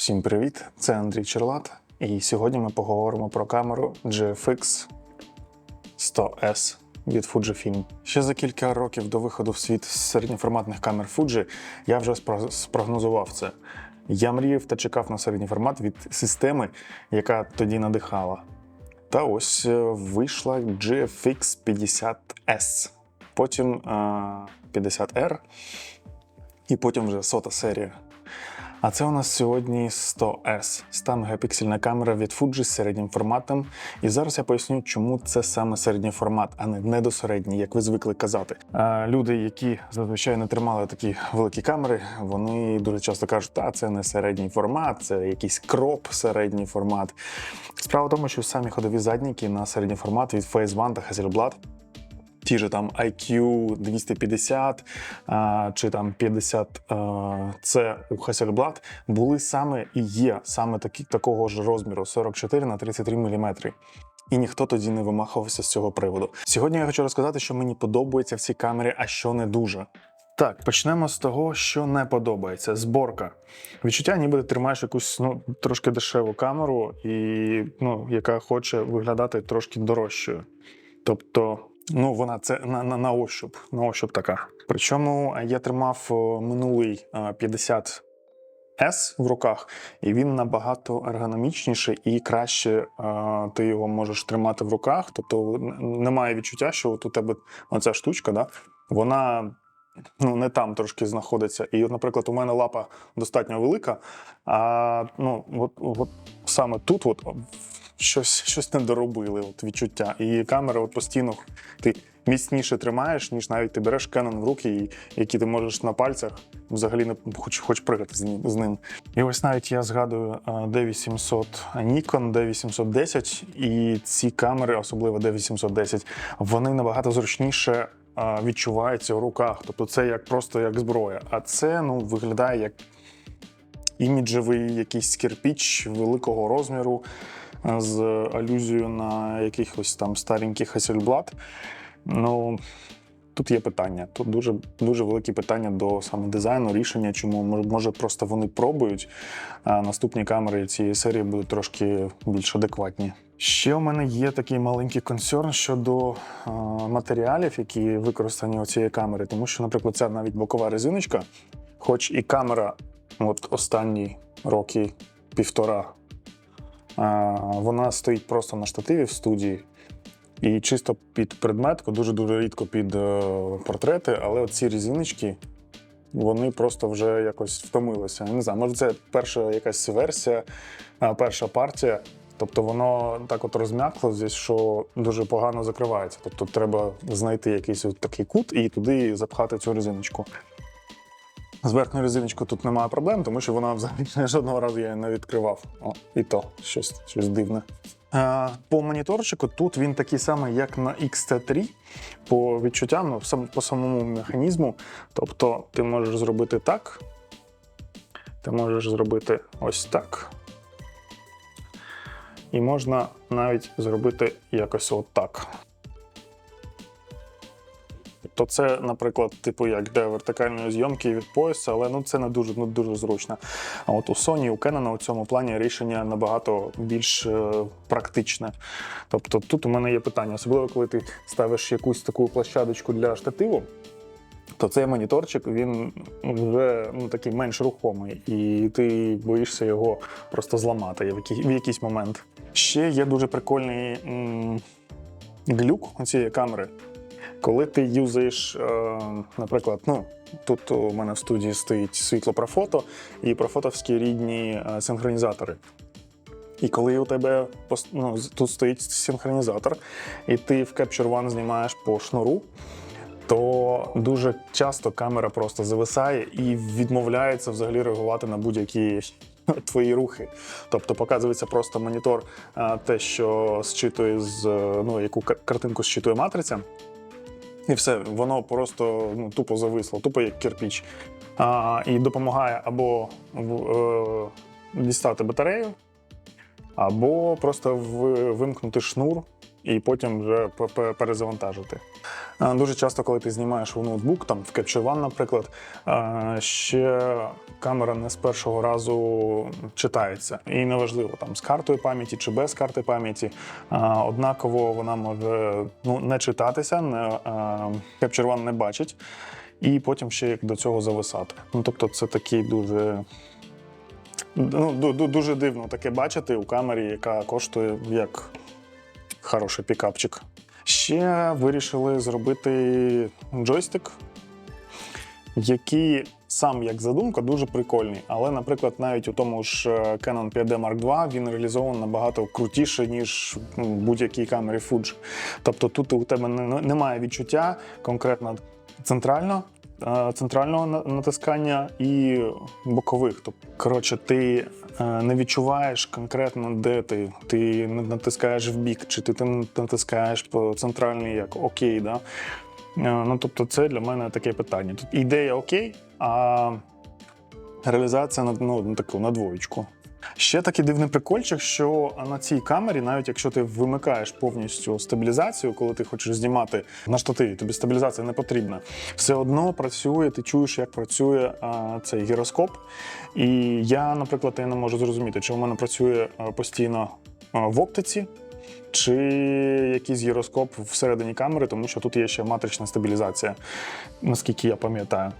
Всім привіт! Це Андрій Черлат, і сьогодні ми поговоримо про камеру GFX 100S від Fujifilm. Ще за кілька років до виходу в світ середньоформатних камер Fuji я вже спрогнозував це. Я мріяв та чекав на середній формат від системи, яка тоді надихала. Та ось е, вийшла GFX 50S, потім е, 50R, і потім вже сота серія. А це у нас сьогодні 100S, 100 мегапіксельна камера від Fuji з середнім форматом. І зараз я поясню, чому це саме середній формат, а не недосередній, як ви звикли казати. А люди, які зазвичай не тримали такі великі камери, вони дуже часто кажуть, та це не середній формат, це якийсь кроп середній формат. Справа в тому, що самі ходові задніки на середній формат від Phase One та Hasselblad ті ж там IQ 250 а, чи там 50 а, це у Hasselblad були саме і є саме такі, такого ж розміру 44 на 33 мм. І ніхто тоді не вимахувався з цього приводу. Сьогодні я хочу розказати, що мені подобається в цій камері, а що не дуже. Так, почнемо з того, що не подобається. Зборка. Відчуття, ніби ти тримаєш якусь ну, трошки дешеву камеру, і, ну, яка хоче виглядати трошки дорожчою. Тобто, ну вона це на, на, на ощуп, на ощуп така. Причому я тримав е, минулий е, 50 S в руках, і він набагато ергономічніший і краще е, ти його можеш тримати в руках. Тобто немає відчуття, що от у тебе оця штучка, да, вона ну, не там трошки знаходиться. І, от, наприклад, у мене лапа достатньо велика, а ну, от, от саме тут от, щось, щось не доробили, от, відчуття. І камера от, постійно ти міцніше тримаєш, ніж навіть ти береш Canon в руки, які ти можеш на пальцях взагалі не хоч, хоч пригати з ним-. І ось навіть я згадую D800 Nikon, D810, і ці камери, особливо D810, вони набагато зручніше а, відчуваються в руках. Тобто це як просто як зброя. А це ну, виглядає як іміджевий якийсь кирпіч великого розміру з алюзією на якихось там стареньких Hasselblad. Ну, тут є питання. Тут дуже, дуже великі питання до саме дизайну, рішення, чому може, просто вони пробують, а наступні камери цієї серії будуть трошки більш адекватні. Ще у мене є такий маленький консерн щодо а, матеріалів, які використані у цієї камери, тому що, наприклад, ця навіть бокова резиночка, хоч і камера, от останні роки півтора, вона стоїть просто на штативі в студії. І чисто під предметку, дуже-дуже рідко під е, портрети, але ці різиночки, вони просто вже якось втомилися. Не знаю, може, це перша якась версія, перша партія. Тобто воно так от розм'якло здесь, що дуже погано закривається. Тобто треба знайти якийсь от такий кут і туди запхати цю резиночку. З верхньою резиночкою тут немає проблем, тому що вона взагалі жодного разу я її не відкривав. О, і то щось, щось дивне. Е, По моніторчику тут він такий самий, як на XT3, по відчуттям, ну, сам- по самому механізму. Тобто ти можеш зробити так, ти можеш зробити ось так. І можна навіть зробити якось отак. То це, наприклад, типу як для вертикальної зйомки від пояса, але ну це не дуже ну, дуже зручно. А от у Sony, у Canon у цьому плані рішення набагато більш е, практичне. Тобто тут у мене є питання, особливо коли ти ставиш якусь таку площадочку для штативу. То цей моніторчик він вже ну, такий менш рухомий, і ти боїшся його просто зламати в, який, в якийсь момент. Ще є дуже прикольний м, глюк у цієї камери. Коли ти юзаєш, е, наприклад, ну тут у мене в студії стоїть світло про фото і профотовські рідні е, синхронізатори. І коли у тебе ну, тут стоїть синхронізатор, і ти в Capture One знімаєш по шнуру, то дуже часто камера просто зависає і відмовляється взагалі реагувати на будь-які твої рухи. Тобто показується просто монітор, те, що зчитує з е, ну, яку картинку зчитує матриця. І все, воно просто ну, тупо зависло, тупо як кирпіч. А, і допомагає або е, дістати батарею, або просто в, вимкнути шнур і потім вже перезавантажити. Е, Дуже часто, коли ти знімаєш в ноутбук, там в Capture One, наприклад, е, ще камера не з першого разу читається. І неважливо, там з картою пам'яті чи без карти пам'яті. е, Однаково вона може ну, не читатися, не, Capture One не бачить, і потім ще як до цього зависати. Ну тобто, це такий дуже. Ну, ду- ду- дуже дивно таке бачити у камері, яка коштує як хороший пікапчик. Ще вирішили зробити джойстик, який сам як задумка дуже прикольний. Але, наприклад, навіть у тому ж е, Canon 5D Mark II він реалізований набагато крутіше, ніж ну, будь-якій камері Fuji. Тобто тут у тебе немає відчуття конкретно центрально. Е, Центрального натискання і бокових. Тобто, коротше, ти е, не відчуваєш конкретно, де ти. Ти натискаєш в бік, чи ти натискаєш по центральний як окей. Да? Е, Ну, тобто, це для мене таке питання. Тут ідея окей, а реалізація на, ну, таку на двоєчку. Ще такий дивний прикольчик, що на цій камері, навіть якщо ти вимикаєш повністю стабілізацію, коли ти хочеш знімати на штативі, тобі стабілізація не потрібна. Все одно працює, ти чуєш, як працює а, цей гіроскоп. І я, наприклад, я не можу зрозуміти, чи в мене працює постійно в оптиці, чи якийсь гіроскоп всередині камери, тому що тут є ще матрична стабілізація, наскільки я пам'ятаю.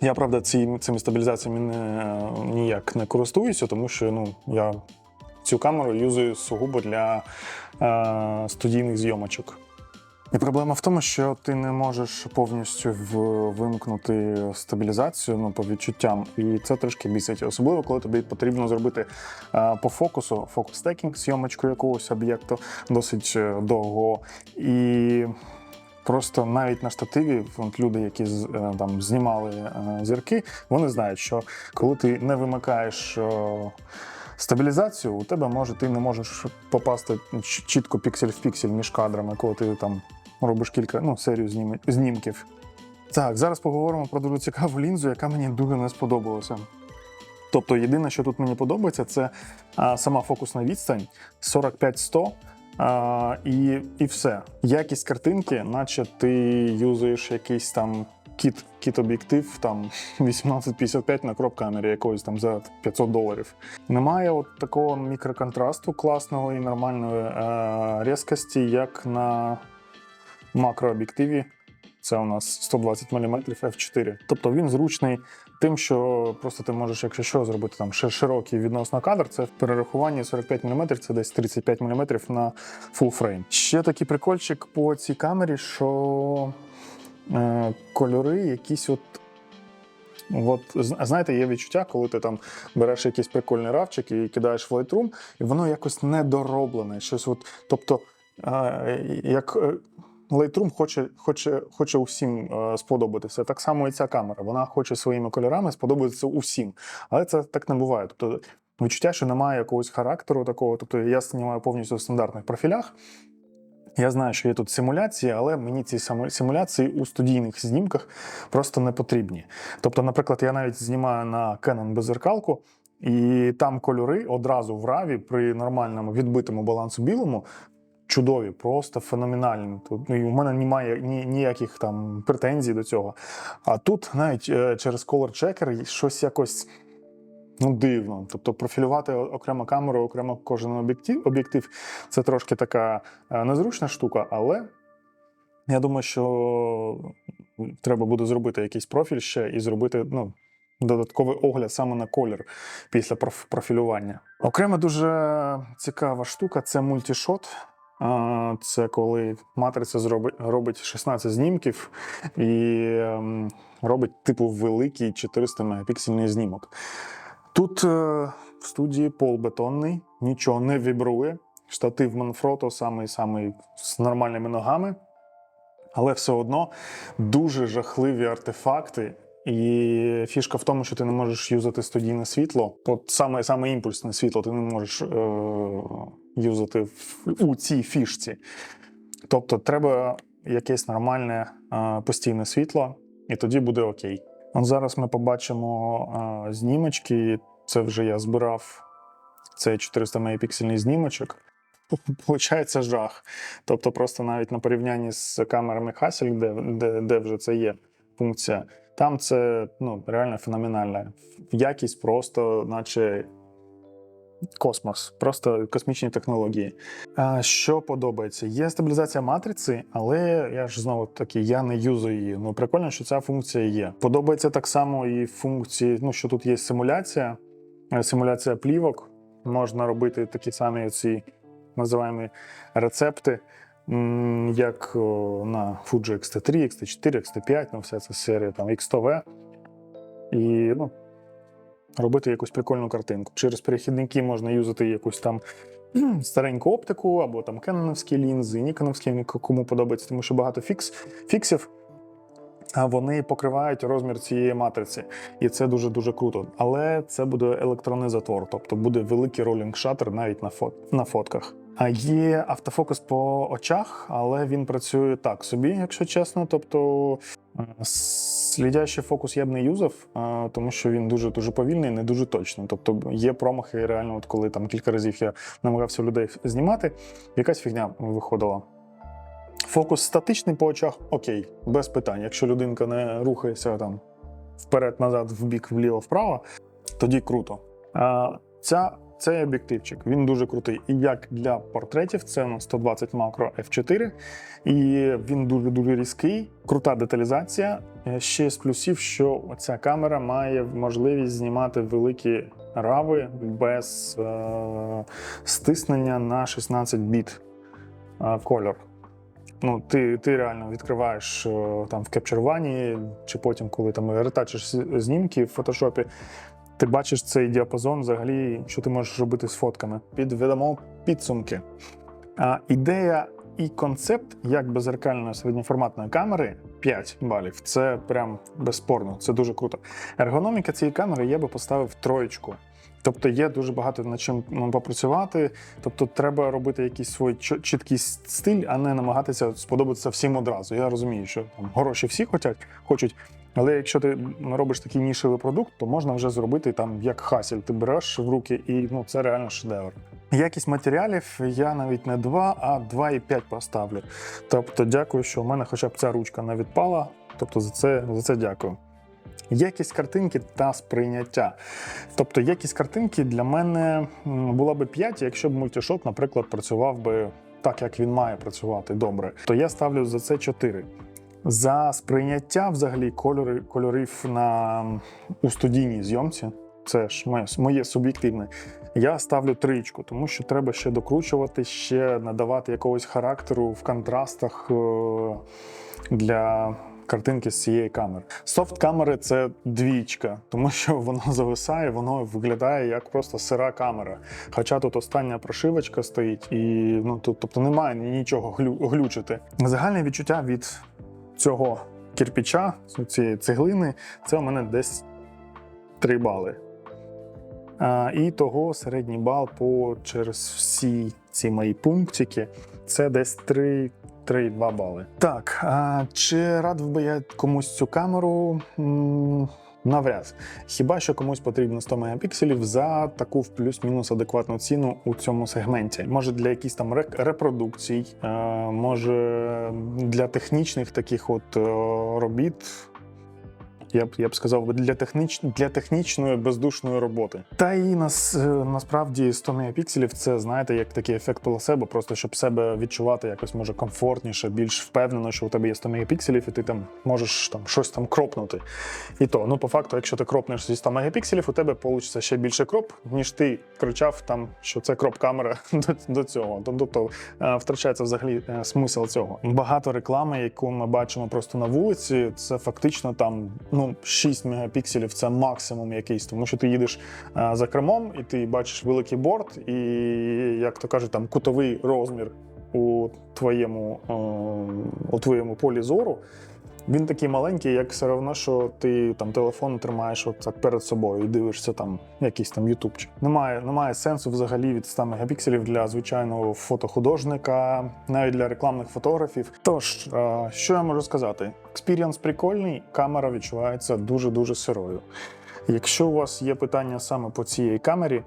Я, правда, ці, цими стабілізаціями не, ніяк не користуюся, тому що ну, я цю камеру юзую сугубо для е, студійних зйомочок. І проблема в тому, що ти не можеш повністю вимкнути стабілізацію ну, по відчуттям, і це трошки бісить. Особливо, коли тобі потрібно зробити е, по фокусу, фокус стекінг, зйомочку якогось об'єкту досить е, довго. І Просто навіть на штативі от люди, які е, там знімали е, зірки, вони знають, що коли ти не вимикаєш стабілізацію, у тебе може ти не можеш попасти чітко піксель в піксель між кадрами, коли ти там робиш кілька ну, серію знім- знімків. Так, зараз поговоримо про дуже цікаву лінзу, яка мені дуже не сподобалася. Тобто, єдине, що тут мені подобається, це сама фокусна відстань 45-100. А, і, і все. Якість картинки, наче ти юзаєш якийсь там кіт, кіт-об'єктив, там 1855 на кроп камері якоїсь там за 500 доларів. Немає от такого мікроконтрасту класного і нормальної е, різкості, як на макрооб'єктиві. Це у нас 120 мм f4. Тобто він зручний тим, що просто ти можеш, якщо що, зробити там широкий відносно кадр. Це в перерахуванні 45 мм, це десь 35 мм на full frame. Ще такий прикольчик по цій камері, що е, кольори якісь от. От знаєте, є відчуття, коли ти там береш якийсь прикольний равчик і кидаєш в Lightroom, і воно якось недороблене. Щось от, тобто, е, як е, Lightroom хоче, хоче, хоче усім е, сподобатися. Так само і ця камера. Вона хоче своїми кольорами сподобатися усім. Але це так не буває. Тобто відчуття, що немає якогось характеру такого. Тобто я знімаю повністю в стандартних профілях. Я знаю, що є тут симуляції, але мені ці симуляції у студійних знімках просто не потрібні. Тобто, наприклад, я навіть знімаю на Canon беззеркалку, і там кольори одразу в раві при нормальному відбитому балансу білому чудові, просто феноменальні. Тут ну, і у мене немає ні, ніяких там претензій до цього. А тут навіть е, через Color Checker щось якось. Ну, дивно. Тобто профілювати окремо камеру, окремо кожен об'єктив, об'єктив це трошки така е, незручна штука, але я думаю, що треба буде зробити якийсь профіль ще і зробити ну, додатковий огляд саме на колір після проф- профілювання. Окрема дуже цікава штука це мультішот. Це коли матриця робить 16 знімків і ем, робить типу великий 400 мегапіксельний знімок. Тут е, в студії пол бетонний, нічого не вібрує. Штатив Manfrotto самий самий з нормальними ногами. Але все одно дуже жахливі артефакти. І фішка в тому, що ти не можеш юзати студійне світло. От саме, саме імпульсне світло ти не можеш е- юзати в, у цій фішці. Тобто треба якесь нормальне е- постійне світло, і тоді буде окей. От зараз ми побачимо е- знімочки. Це вже я збирав цей 400 мегапіксельний знімочок. Получається жах. Тобто, просто навіть на порівнянні з камерами Hasselblad, де, де, де вже це є функція, там це ну, реально феноменальна. Якість просто, наче космос, просто космічні технології. А, що подобається? Є стабілізація матриці, але я ж знову таки я не юзаю її. Ну прикольно, що ця функція є. Подобається так само і функції, ну що тут є симуляція, е, симуляція плівок. Можна робити такі самі ці називаємо рецепти, як на Fuji XT3, XT4, XT5, ну вся ця серія там X100V. І ну, робити якусь прикольну картинку. Через перехідники можна юзати якусь там стареньку оптику або там кенноновські лінзи, ніконовські, кому подобається, тому що багато фікс, фіксів. Вони покривають розмір цієї матриці, і це дуже дуже круто. Але це буде електронний затвор, тобто буде великий ролінг шатер навіть на фот на фотках. А є автофокус по очах, але він працює так собі, якщо чесно. Тобто слідящий фокус я б не юзав, тому що він дуже дуже повільний, не дуже точний. Тобто є промахи, реально, от коли там кілька разів я намагався людей знімати, якась фігня виходила. Фокус статичний по очах, окей, без питань. Якщо людинка не рухається там вперед-назад, вбік, вліво, вправо, тоді круто. Ця, цей об'єктивчик він дуже крутий. І як для портретів, це на 120 макро F4, і він дуже дуже різкий, крута деталізація. Е, Ще з плюсів, що ця камера має можливість знімати великі рави без е- стиснення на 16 біт е, кольор. Ну, ти, ти реально відкриваєш е, там в Capture чи потім, коли там ретачиш знімки в фотошопі, ти бачиш цей діапазон взагалі, що ти можеш робити з фотками. Підведемо підсумки. А, ідея і концепт як беззеркальної середньоформатної камери 5 балів. Це прям безспорно, це дуже круто. Ергономіка цієї камери я би поставив троєчку. Тобто є дуже багато над чим ну, попрацювати. Тобто, треба робити якийсь свій чіткий стиль, а не намагатися сподобатися всім одразу. Я розумію, що там гроші всі хочуть, хочуть. Але якщо ти робиш такий нішевий продукт, то можна вже зробити там як хасель. Ти береш в руки, і ну це реально шедевр. Якість матеріалів я навіть не 2, а 2,5 поставлю. Тобто, дякую, що в мене хоча б ця ручка не відпала. Тобто за це, за це дякую. Якість картинки та сприйняття. Тобто, якість картинки для мене була би 5, якщо б мультишоп, наприклад, працював би так, як він має працювати добре, то я ставлю за це 4. За сприйняття взагалі кольори, кольорів на, у студійній зйомці, це ж моє, моє суб'єктивне. Я ставлю тричку, тому що треба ще докручувати, ще надавати якогось характеру в контрастах е, для картинки з цієї камери. Софт камери це двічка, тому що воно зависає, воно виглядає як просто сира камера. Хоча тут остання прошивочка стоїть, і ну тут, тобто немає нічого глю, глючити. Загальне відчуття від цього кирпіча, цієї цеглини, це у мене десь 3 бали. А, і того середній бал по через всі ці мої пунктики це десь 3, 3,2 бали. Так, чи радив би я комусь цю камеру? Навряд. Хіба що комусь потрібно 100 мегапікселів за таку в плюс-мінус адекватну ціну у цьому сегменті. Може для якихось там репродукцій, е, може для технічних таких от е, робіт. Я б я б сказав для техніч... для технічної бездушної роботи. Та і нас е, насправді 100 мегапікселів це знаєте як такий ефект плацебо, просто щоб себе відчувати якось може комфортніше, більш впевнено, що у тебе є 100 мегапікселів, і ти там можеш там щось там кропнути. І то, ну по факту, якщо ти кропнеш зі 100 мегапікселів, у тебе вийде ще більше кроп, ніж ти кричав там, що це кроп-камера до, до цього. Тобто е, втрачається взагалі е, смисл цього. Багато реклами, яку ми бачимо просто на вулиці, це фактично там ну 6 мегапікселів це максимум якийсь, тому що ти їдеш е, за кермом і ти бачиш великий борт, і як то кажуть, там кутовий розмір у твоєму, у твоєму полі зору. Він такий маленький, як все одно, що ти там телефон тримаєш от так перед собою і дивишся там якийсь там ютубчик. Немає, немає сенсу взагалі від 100 мегапікселів для звичайного фотохудожника, навіть для рекламних фотографів. Тож, е, що я можу сказати? Експірієнс прикольний, камера відчувається дуже-дуже сирою. Якщо у вас є питання саме по цій камері,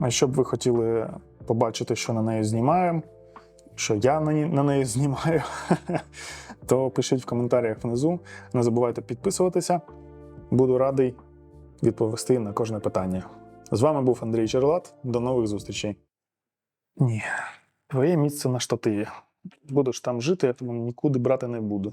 а що б ви хотіли побачити, що на неї знімаємо, що я на неї знімаю, то пишіть в коментарях внизу. Не забувайте підписуватися. Буду радий відповісти на кожне питання. З вами був Андрій Черлат. До нових зустрічей. Ні, твоє місце на штативі. Будеш там жити, я тебе нікуди брати не буду.